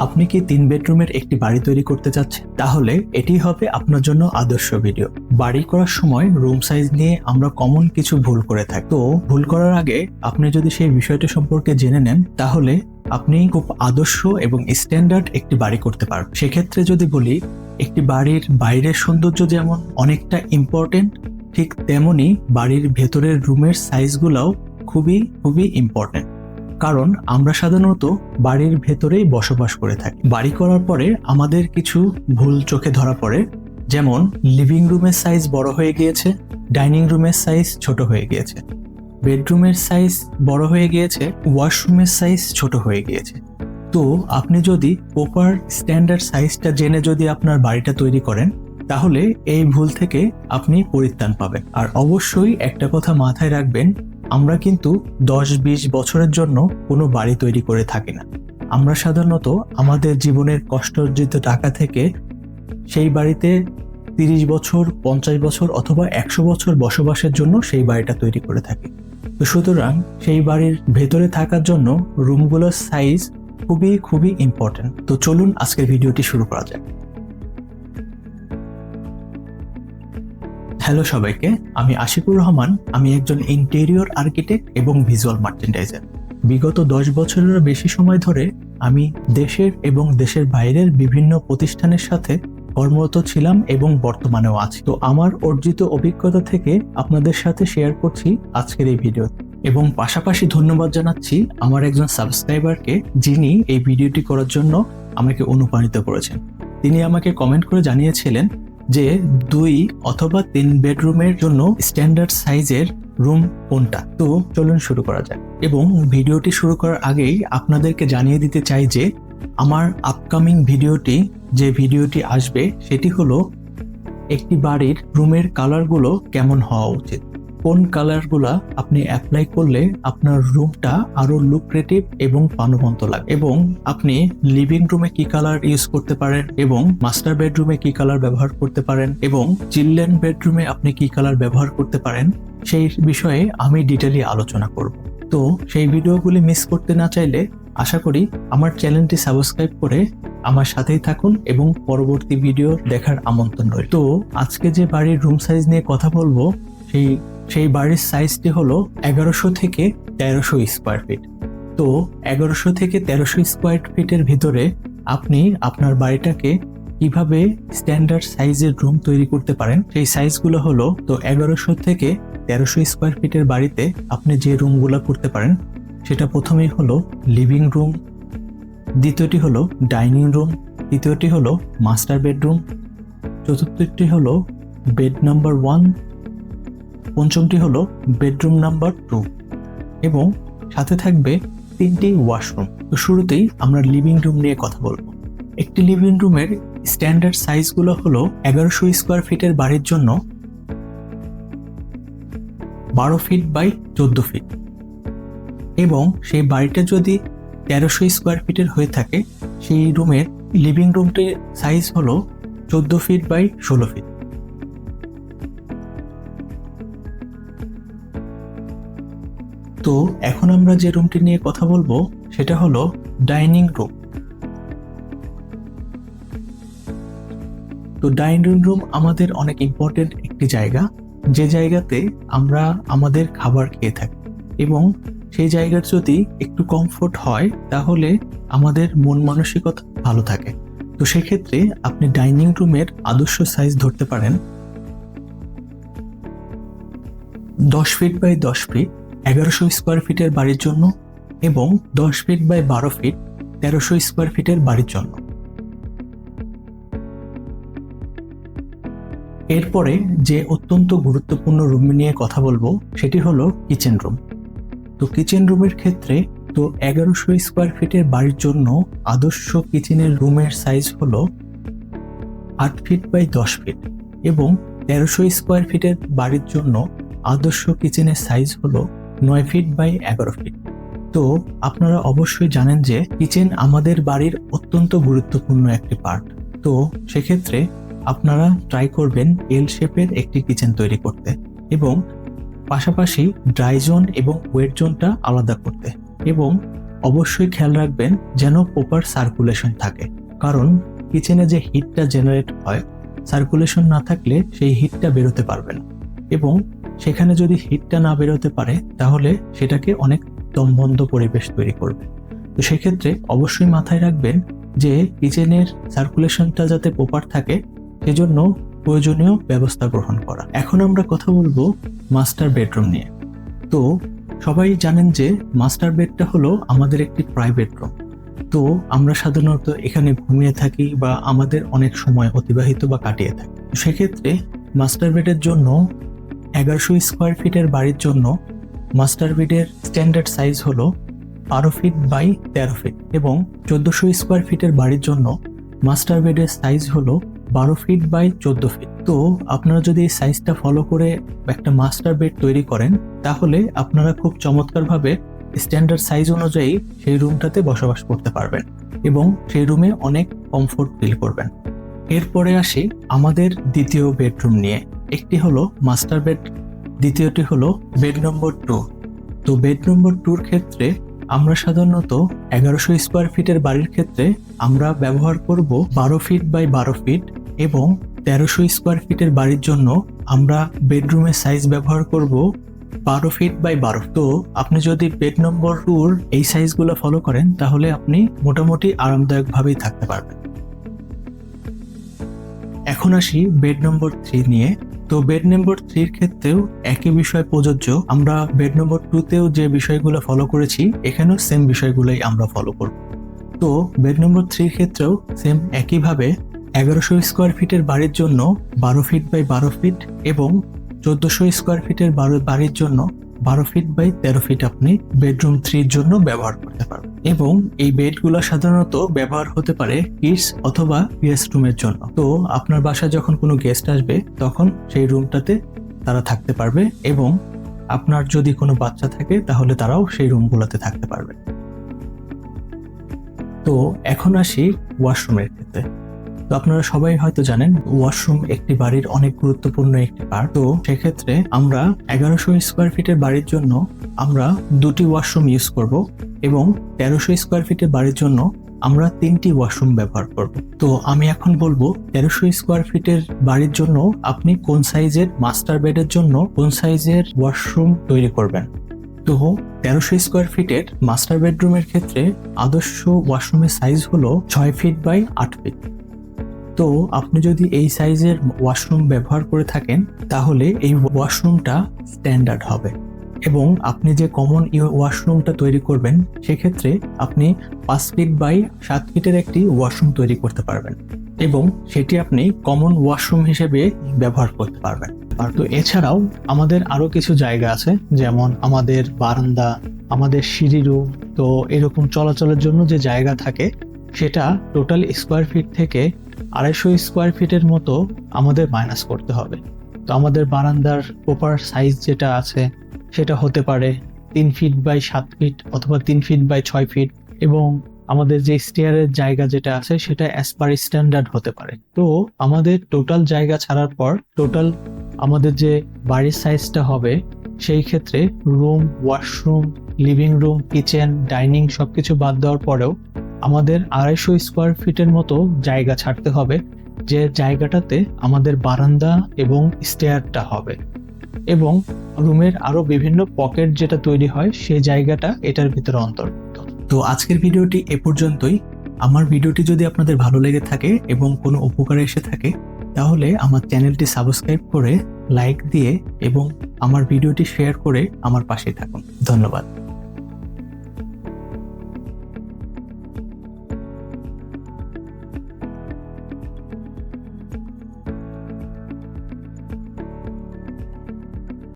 আপনি কি তিন বেডরুমের একটি বাড়ি তৈরি করতে চাচ্ছেন? তাহলে এটি হবে আপনার জন্য আদর্শ ভিডিও বাড়ি করার সময় রুম সাইজ নিয়ে আমরা কমন কিছু ভুল করে থাকি। তো ভুল করার আগে আপনি যদি সেই বিষয়টি সম্পর্কে জেনে নেন, তাহলে আপনি খুব আদর্শ এবং স্ট্যান্ডার্ড একটি বাড়ি করতে পারবেন। সেক্ষেত্রে যদি বলি, একটি বাড়ির বাইরের সৌন্দর্য যেমন অনেকটা ইম্পর্টেন্ট ঠিক তেমনি বাড়ির ভেতরের রুমের সাইজগুলোও খুবই খুবই ইম্পর্টেন্ট কারণ আমরা সাধারণত বাড়ির ভেতরেই বসবাস করে থাকি। বাড়ি করার পরে আমাদের কিছু ভুল চোখে ধরা পড়ে, যেমন লিভিং রুমের সাইজ বড় হয়ে গিয়েছে ডাইনিং রুমের সাইজ ছোট হয়ে গিয়েছে বেডরুমের সাইজ বড় হয়ে গিয়েছে ওয়াশরুমের সাইজ ছোট হয়ে গিয়েছে। তো আপনি যদি প্রপার স্ট্যান্ডার্ড সাইজটা জেনে যদি আপনার বাড়িটা তৈরি করেন, তাহলে এই ভুল থেকে আপনি পরিত্রাণ পাবেন। আর অবশ্যই একটা কথা মাথায় রাখবেন আমরা কিন্তু দশ বিশ বছরের জন্য কোনো বাড়ি তৈরি করে থাকি না। আমরা সাধারণত আমাদের জীবনের কষ্টার্জিত টাকা থেকে সেই বাড়িতে তিরিশ বছর, পঞ্চাশ বছর অথবা একশো বছর বসবাসের জন্য সেই বাড়িটা তৈরি করে থাকি। তো সুতরাং সেই বাড়ির ভেতরে থাকার জন্য রুমগুলোর সাইজ খুবই খুবই ইম্পর্টেন্ট তো চলুন আজকের ভিডিওটি শুরু করা যাক। হ্যালো সবাইকে, আমি আশিকুর রহমান, আমি একজন ইন্টেরিয়র আর্কিটেক্ট এবং ভিজুয়াল মার্চেন্ডাইজার বিগত দশ বছরেরও বেশি সময় ধরে আমি দেশের এবং দেশের বাইরের বিভিন্ন প্রতিষ্ঠানের সাথে কর্মরত ছিলাম এবং বর্তমানেও আছি। তো আমার অর্জিত অভিজ্ঞতা থেকে আপনাদের সাথে শেয়ার করছি আজকের এই ভিডিও এবং পাশাপাশি ধন্যবাদ জানাচ্ছি আমার একজন সাবস্ক্রাইবারকে যিনি এই ভিডিওটি করার জন্য আমাকে অনুপ্রাণিত করেছেন। তিনি আমাকে কমেন্ট করে জানিয়েছিলেন যে দুই অথবা তিন বেডরুমের জন্য স্ট্যান্ডার্ড সাইজের রুম কোনটা? তো চলুন শুরু করা যাক। এবং ভিডিওটি শুরু করার আগেই আপনাদেরকে জানিয়ে দিতে চাই যে আমার আপকামিং ভিডিওটি, যে ভিডিওটি আসবে, সেটি হলো একটি বাড়ির রুমের কালারগুলো কেমন হওয়া উচিত। কোন কালারগুলা আপনি অ্যাপ্লাই করলে আপনার রুমটা আরও লুক্রেটিভ এবং প্রাণবন্ত লাগে? এবং আপনি লিভিং রুমে কি কালার ইউজ করতে পারেন? এবং মাস্টার বেডরুমে কি কালার ব্যবহার করতে পারেন? এবং চিলড্রেন বেডরুমে আপনি কি কালার ব্যবহার করতে পারেন? সেই বিষয়ে আমি ডিটেলি আলোচনা করব। তো সেই ভিডিওগুলি মিস করতে না চাইলে আশা করি আমার চ্যানেলটি সাবস্ক্রাইব করে আমার সাথেই থাকুন এবং পরবর্তী ভিডিও দেখার আমন্ত্রণ রইল। তো আজকে যে বাড়ির রুম সাইজ নিয়ে কথা বলব, সেই সেই বাড়ির সাইজটি হলো এগারোশো থেকে তেরোশো স্কোয়ার ফিট তো এগারোশো থেকে তেরোশো স্কোয়ার ফিটের ভিতরে আপনি আপনার বাড়িটাকে কীভাবে স্ট্যান্ডার্ড সাইজের রুম তৈরি করতে পারেন, সেই সাইজগুলো হলো, তো এগারোশো থেকে তেরোশো স্কোয়ার ফিটের বাড়িতে আপনি যে রুমগুলো করতে পারেন, সেটা প্রথমেই হলো লিভিং রুম দ্বিতীয়টি হলো ডাইনিং রুম তৃতীয়টি হলো মাস্টার বেডরুম চতুর্থটি হলো বেড নাম্বার ওয়ান পঞ্চমটি হলো বেডরুম নাম্বার টু এবং সাথে থাকবে তিনটি ওয়াশরুম। তো শুরুতেই আমরা লিভিং রুম নিয়ে কথা বলব। একটি লিভিং রুমের স্ট্যান্ডার্ড সাইজগুলো হলো এগারোশো স্কোয়ার ফিটের বাড়ির জন্য বারো ফিট বাই চোদ্দ ফিট এবং সেই বাড়িটা যদি তেরোশো স্কোয়ার ফিটের হয়ে থাকে, সেই রুমের লিভিং রুমটির সাইজ হলো চোদ্দ ফিট বাই ষোলো ফিট। তো এখন আমরা যে রুমটি নিয়ে কথা বলব, সেটা হলো ডাইনিং রুম। তো ডাইনিং রুম আমাদের অনেক ইম্পর্টেন্ট একটি জায়গা। যে জায়গাতে আমরা আমাদের খাবার খেয়ে থাকি এবং সেই জায়গার যদি একটু কমফোর্ট হয়, তাহলে আমাদের মন মানসিকতা ভালো থাকে। তো সেক্ষেত্রে আপনি ডাইনিং রুমের আদর্শ সাইজ ধরতে পারেন। দশ ফিট বাই দশ ফিট এগারোশো স্কোয়ার ফিটের বাড়ির জন্য এবং দশ ফিট বাই বারো ফিট তেরোশো স্কোয়ার ফিটের বাড়ির জন্য। এরপরে যে অত্যন্ত গুরুত্বপূর্ণ রুম নিয়ে কথা বলব, সেটি হলো কিচেন রুম তো কিচেন রুমের ক্ষেত্রে তো এগারোশো স্কোয়ার ফিটের বাড়ির জন্য আদর্শ কিচেনের রুমের সাইজ হলো আট ফিট বাই দশ ফিট এবং তেরোশো স্কোয়ার ফিটের বাড়ির জন্য আদর্শ কিচেনের সাইজ হলো নয় ফিট বাই এগারো ফিট তো আপনারা অবশ্যই জানেন যে কিচেন আমাদের বাড়ির অত্যন্ত গুরুত্বপূর্ণ একটি পার্ট তো সেক্ষেত্রে আপনারা ট্রাই করবেন এল শেপের একটি কিচেন তৈরি করতে এবং পাশাপাশি ড্রাই জোন এবং ওয়েট জোনটা আলাদা করতে এবং অবশ্যই খেয়াল রাখবেন যেন প্রপার সার্কুলেশন থাকে। কারণ কিচেনে যে হিটটা জেনারেট হয় সার্কুলেশন না থাকলে সেই হিটটা বেরোতে পারবে না। এবং সেখানে যদি হিটটা না বেরোতে পারে, তাহলে সেটাকে অনেক দমবন্ধ পরিবেশ তৈরি করবে। তো সেক্ষেত্রে অবশ্যই মাথায় রাখবেন যে কিচেনের সার্কুলেশনটা যাতে প্রপার থাকে, সেজন্য প্রয়োজনীয় ব্যবস্থা গ্রহণ করা। এখন আমরা কথা বলব মাস্টার বেডরুম নিয়ে। তো সবাই জানেন যে মাস্টার বেডটা হলো আমাদের একটি প্রাইভেট রুম। তো আমরা সাধারণত এখানে ঘুমিয়ে থাকি বা আমাদের অনেক সময় অতিবাহিত বা কাটিয়ে থাকি। সেক্ষেত্রে মাস্টার বেডের জন্য এগারোশো স্কোয়ার ফিটের বাড়ির জন্য মাস্টার বেডের স্ট্যান্ডার্ড সাইজ হলো বারো ফিট বাই তেরো ফিট এবং চোদ্দোশো স্কোয়ার ফিটের বাড়ির জন্য মাস্টার বেডের সাইজ হলো বারো ফিট বাই চোদ্দ ফিট তো আপনারা যদি এই সাইজটা ফলো করে একটা মাস্টার বেড তৈরি করেন, তাহলে আপনারা খুব চমৎকারভাবে স্ট্যান্ডার্ড সাইজ অনুযায়ী সেই রুমটাতে বসবাস করতে পারবেন এবং সেই রুমে অনেক কমফোর্ট ফিল করবেন। এরপরে আসি আমাদের দ্বিতীয় বেডরুম নিয়ে। একটি হলো মাস্টার বেড দ্বিতীয়টি হলো বেড নম্বর টু তো বেড নম্বর টুর ক্ষেত্রে আমরা সাধারণত এগারোশো স্কোয়ার ফিটের বাড়ির ক্ষেত্রে আমরা ব্যবহার করব বারো ফিট বাই বারো ফিট এবং তেরোশো স্কোয়ার ফিটের বাড়ির জন্য আমরা বেডরুমের সাইজ ব্যবহার করব বারো ফিট বাই বারো. তো আপনি যদি বেড নম্বর টুর এই সাইজগুলো ফলো করেন, তাহলে আপনি মোটামুটি আরামদায়কভাবেই থাকতে পারবেন। এখন আসি বেড নম্বর থ্রি নিয়ে। তো বেড নম্বর থ্রির ক্ষেত্রেও একই বিষয় প্রযোজ্য। আমরা বেড নম্বর টুতেও যে বিষয়গুলো ফলো করেছি, এখানেও সেম বিষয়গুলোই আমরা ফলো করব। তো বেড নম্বর থ্রির ক্ষেত্রেও সেম একইভাবে এগারোশো স্কোয়ার ফিটের বাড়ির জন্য বারো ফিট বাই বারো ফিট এবং চোদ্দোশো স্কোয়ার ফিটের বাড়ির জন্য বারো ফিট বাই তেরো ফিট আপনি বেডরুম থ্রির জন্য ব্যবহার করতে পারবেন। এবং এই বেডগুলো সাধারণত ব্যবহার হতে পারে কিডস অথবা গেস্ট রুমের জন্য। তো আপনার বাসায় যখন কোনো গেস্ট আসবে, তখন সেই রুমটাতে তারা থাকতে পারবে এবং আপনার যদি কোনো বাচ্চা থাকে, তাহলে তারাও সেই রুমগুলোতে থাকতে পারবে। তো এখন আসি ওয়াশরুমের ক্ষেত্রে। তো আপনারা সবাই হয়তো জানেন ওয়াশরুম একটি বাড়ির অনেক গুরুত্বপূর্ণ একটি পার্ট তো সেক্ষেত্রে আমরা এগারোশো স্কোয়ার ফিটের বাড়ির জন্য আমরা দুটি ওয়াশরুম ইউজ করব এবং তেরোশো স্কোয়ার ফিটের বাড়ির জন্য আমরা তিনটি ওয়াশরুম ব্যবহার করব। তো আমি এখন বলব, তেরোশো স্কোয়ার ফিটের বাড়ির জন্য আপনি কোন সাইজের মাস্টার বেডের জন্য কোন সাইজের ওয়াশরুম তৈরি করবেন। তো তেরোশো স্কোয়ার ফিটের মাস্টার বেডরুমের ক্ষেত্রে আদর্শ ওয়াশরুমের সাইজ হলো ছয় ফিট বাই আট ফিট তো আপনি যদি এই সাইজের ওয়াশরুম ব্যবহার করে থাকেন, তাহলে এই ওয়াশরুমটা স্ট্যান্ডার্ড হবে। এবং আপনি যে কমন ওয়াশরুমটা তৈরি করবেন, সেক্ষেত্রে আপনি পাঁচ ফিট বাই সাত ফিটের একটি ওয়াশরুম তৈরি করতে পারবেন। এবং সেটি আপনি কমন ওয়াশরুম হিসেবে ব্যবহার করতে পারবেন। আর তো এছাড়াও আমাদের আরও কিছু জায়গা আছে, যেমন আমাদের বারান্দা, আমাদের সিঁড়ি রুম, তো এরকম চলাচলের জন্য যে জায়গা থাকে, সেটা টোটাল স্কোয়ার ফিট থেকে আড়াইশো স্কোয়ার ফিটের মতো আমাদের মাইনাস করতে হবে। তো আমাদের বারান্দার প্রপার সাইজ যেটা আছে, সেটা হতে পারে তিন ফিট বাই সাত ফিট অথবা তিন ফিট বাই ছয় ফিট এবং আমাদের যে স্টেয়ারের জায়গা যেটা আছে, সেটা অ্যাজ পার স্ট্যান্ডার্ড হতে পারে। তো আমাদের টোটাল জায়গা ছাড়ার পর টোটাল আমাদের যে বাড়ির সাইজটা হবে, সেই ক্ষেত্রে room washroom living room kitchen dining সবকিছু বাদ দেওয়ার পরেও আমাদের আড়াইশো স্কোয়ার ফিটের মতো জায়গা ছাড়তে হবে, যে জায়গাটাতে আমাদের বারান্দা এবং স্টেয়ারটা হবে। এবং রুমের আরও বিভিন্ন পকেট যেটা তৈরি হয় সেই জায়গাটা এটার ভিতরে অন্তর্ভুক্ত। তো আজকের ভিডিওটি এ পর্যন্তই। আমার ভিডিওটি যদি আপনাদের ভালো লেগে থাকে এবং কোনো উপকারে এসে থাকে, তাহলে আমার চ্যানেলটি সাবস্ক্রাইব করে লাইক দিয়ে এবং আমার ভিডিওটি শেয়ার করে আমার পাশে থাকুন। ধন্যবাদ।